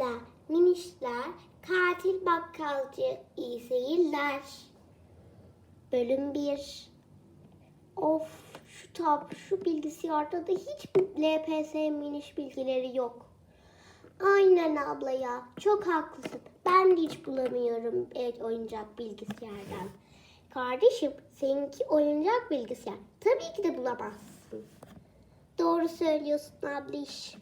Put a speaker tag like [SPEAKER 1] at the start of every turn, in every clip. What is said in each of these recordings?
[SPEAKER 1] Minişler, minişler, katil bakkalcı, iyi seyirler. Bölüm 1 Of şu tab, şu bilgisayarda da hiç LPS miniş bilgileri yok. Aynen abla ya, çok haklısın. Ben de hiç bulamıyorum evet, oyuncak bilgisayardan. Kardeşim, seninki oyuncak bilgisayar. Tabii ki de bulamazsın. Doğru söylüyorsun abliş.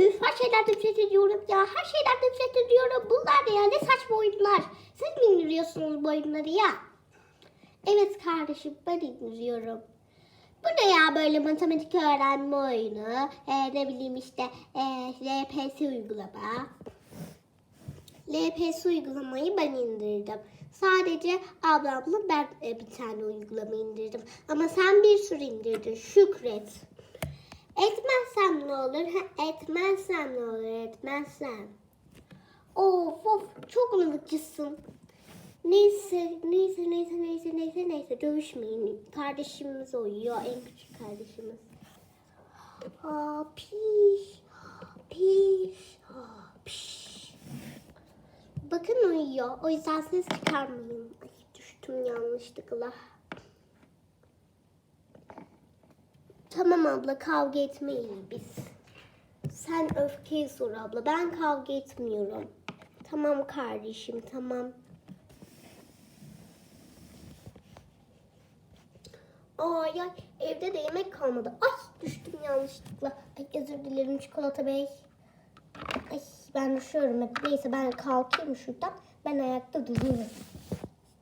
[SPEAKER 1] Üf, her şeyden nefret ediyorum ya. Her şeyden nefret ediyorum. Bunlar ne ya? Ne saçma oyunlar. Siz mi indiriyorsunuz bu oyunları ya? Evet kardeşim ben indiriyorum. Bu ne ya böyle matematik öğrenme oyunu? Ee, ne bileyim işte e, LPS uygulama. LPS uygulamayı ben indirdim. Sadece ablamla ben e, bir tane uygulama indirdim. Ama sen bir sürü indirdin. Şükret. Etmezsem ne olur? Ha, etmezsem ne olur? Etmezsem. Of of çok mızıkçısın. Neyse neyse neyse neyse neyse neyse dövüşmeyin. Kardeşimiz uyuyor en küçük kardeşimiz. Aa, piş piş piş. Bakın uyuyor. O yüzden ses çıkarmayın. Ay, düştüm yanlışlıkla. Tamam abla kavga etmeyin biz. Sen öfkeyi sor abla. Ben kavga etmiyorum. Tamam kardeşim tamam. Ay ay evde de yemek kalmadı. Ay düştüm yanlışlıkla. Ay özür dilerim çikolata bey. Ay ben düşüyorum. Neyse ben kalkayım şuradan. Ben ayakta duruyorum.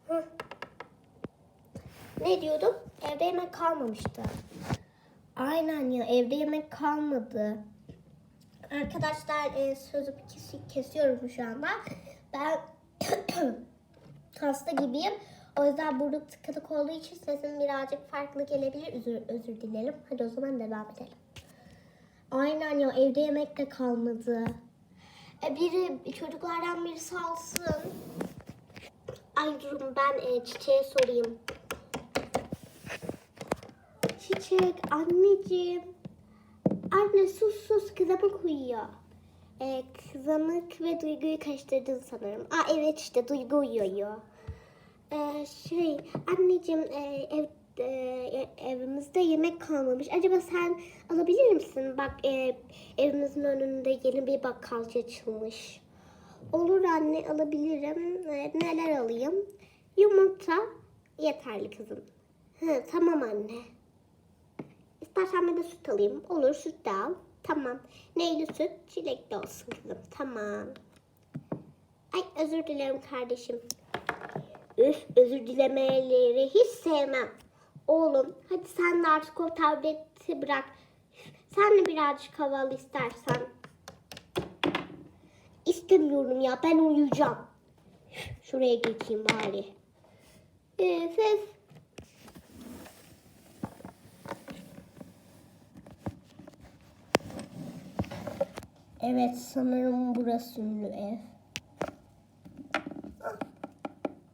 [SPEAKER 1] Hı. Ne diyordum? Evde yemek kalmamıştı. Aynen ya evde yemek kalmadı. Arkadaşlar e, sözü kes- kesiyorum şu anda. Ben hasta gibiyim. O yüzden burnum tıkanık olduğu için sesim birazcık farklı gelebilir. Özür, özür dilerim. Hadi o zaman devam edelim. Aynen ya evde yemek de kalmadı. E, biri çocuklardan biri salsın. Ay durun ben e, çiçeğe sorayım. Çiçek anneciğim. Anne sus sus kızamık uyuyor. Ee, kızamık ve duyguyu karıştırdın sanırım. Aa evet işte duygu uyuyor. Ee, şey anneciğim e, ev, e, evimizde yemek kalmamış. Acaba sen alabilir misin? Bak e, evimizin önünde yeni bir bakkalcı açılmış. Olur anne alabilirim. E, neler alayım? Yumurta yeterli kızım. Hı, tamam anne. İstersen ben de süt alayım. Olur süt de al. Tamam. Neyli süt? Çilekli olsun kızım. Tamam. Ay özür dilerim kardeşim. Üf özür dilemeleri hiç sevmem. Oğlum hadi sen de artık o tableti bırak. Sen de birazcık havalı istersen. İstemiyorum ya ben uyuyacağım. Şuraya geçeyim bari. Üf üf. Evet sanırım burası ünlü ev.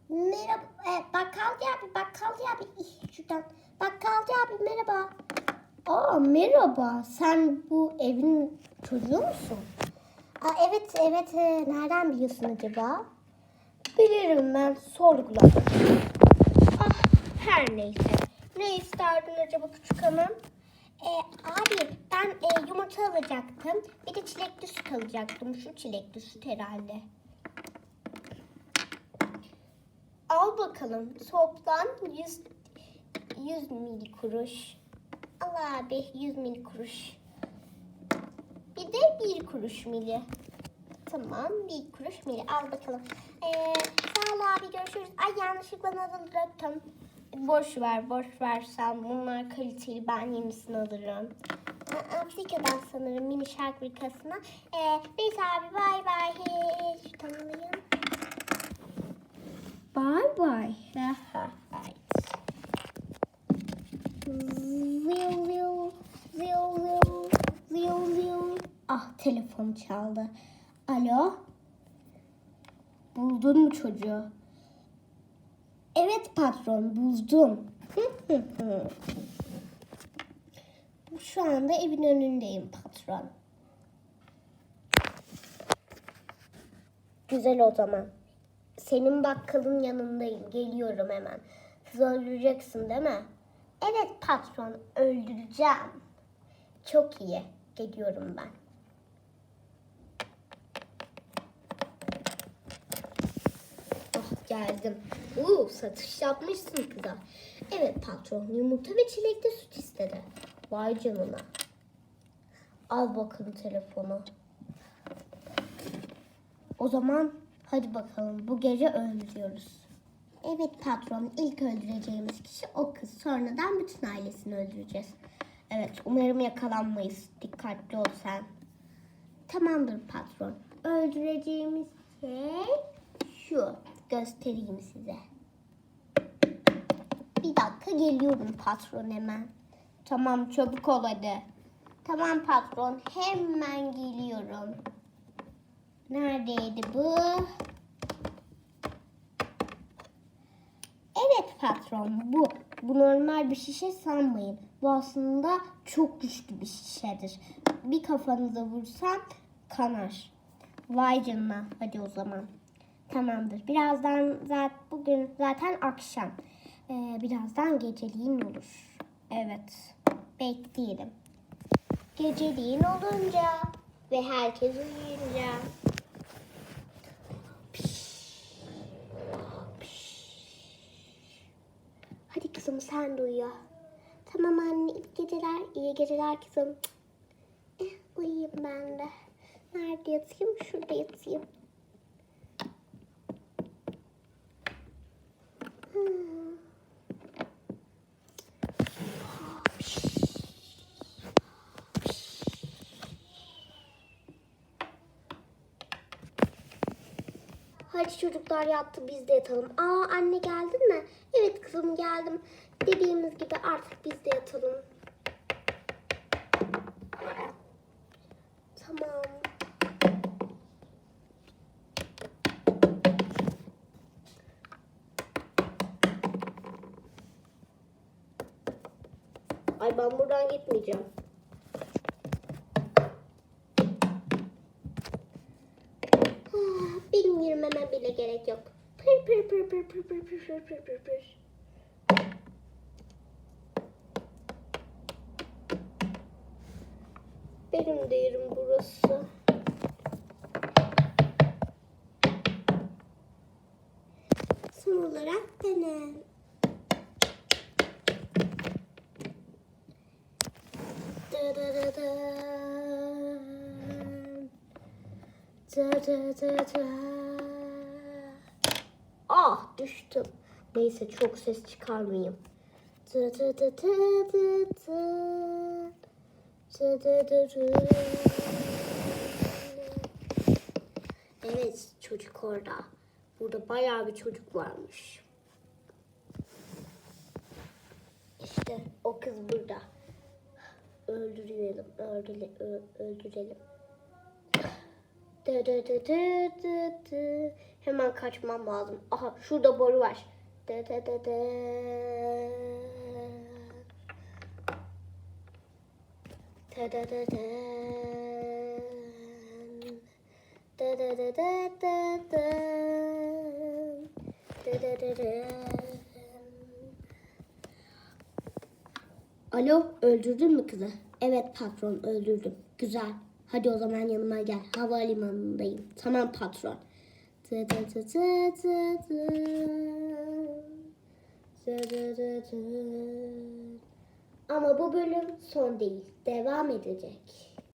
[SPEAKER 1] Merhaba e, bakkalcı abi bakkalcı abi şuradan bakkalcı abi merhaba. Aa merhaba sen bu evin çocuğu musun? Aa, evet evet e, nereden biliyorsun acaba? Bilirim ben sorgula. Ah her neyse. Ne isterdin acaba küçük hanım? E, abi ben e, yumurta alacaktım. Bir de çilekli süt alacaktım. Şu çilekli süt herhalde. Al bakalım. Toplam 100, 100 mili kuruş. Al abi 100 mili kuruş. Bir de bir kuruş mili. Tamam bir kuruş mili. Al bakalım. Ee, sağ ol abi görüşürüz. Ay yanlışlıkla nadıl bıraktım. Boş ver boş ver sen. Bunlar kaliteli ben yenisini alırım. Afrika'dan sanırım mini şark birkasına. Ee, neyse abi bay bay. Şuradan alayım. Bye bye. Zil zil zil zil zil zil. Ah telefon çaldı. Alo. Buldun mu çocuğu? Evet patron buldum. Şu anda evin önündeyim patron. Güzel o zaman. Senin bakkalın yanındayım. Geliyorum hemen. Siz öldüreceksin değil mi? Evet patron öldüreceğim. Çok iyi. Geliyorum ben. Geldim. Uuu satış yapmışsın kıza. Evet patron yumurta ve çilekli süt istedi. Vay canına. Al bakalım telefonu. O zaman hadi bakalım bu gece öldürüyoruz. Evet patron ilk öldüreceğimiz kişi o kız. Sonradan bütün ailesini öldüreceğiz. Evet umarım yakalanmayız. Dikkatli ol sen. Tamamdır patron. Öldüreceğimiz şey şu. Göstereyim size. Bir dakika geliyorum patron hemen. Tamam çabuk ol hadi. Tamam patron hemen geliyorum. Neredeydi bu? Evet patron bu. Bu normal bir şişe sanmayın. Bu aslında çok güçlü bir şişedir. Bir kafanıza vursam kanar. Vay canına. Hadi o zaman. Tamamdır. Birazdan zaten bugün zaten akşam. Ee, birazdan geceliğin olur. Evet. Bekleyelim. Geceliğin olunca ve herkes uyuyunca. Hadi kızım sen de uyu. Tamam anne iyi geceler. iyi geceler kızım. Eh, uyuyayım ben de. Nerede yatayım? Şurada yatayım. Hadi çocuklar yattı biz de yatalım. Aa anne geldin mi? Evet kızım geldim. Dediğimiz gibi artık biz de yatalım. Tamam. Ay ben buradan gitmeyeceğim. Ah, Benim yürümeme bile gerek yok. Pır pır pır pır pır pır pır pır pır pır pır. Benim de yerim burası. Son olarak dene. Da da da da. Da da da da. Ah düştüm. Neyse çok ses çıkarmayayım. Da da da da da da. Da da da da. Evet çocuk orada. Burada bayağı bir çocuk varmış. İşte o kız burada. Öldürelim, öldürelim, öldürelim. Dı dı dı dı dı dı. Hemen kaçmam lazım. Aha şurada boru var. De de de de. De de de de. De de de de de de. De de de. Alo öldürdün mü kızı? Evet patron öldürdüm. Güzel. Hadi o zaman yanıma gel. Havalimanındayım. Tamam patron. Ama bu bölüm son değil. Devam edecek.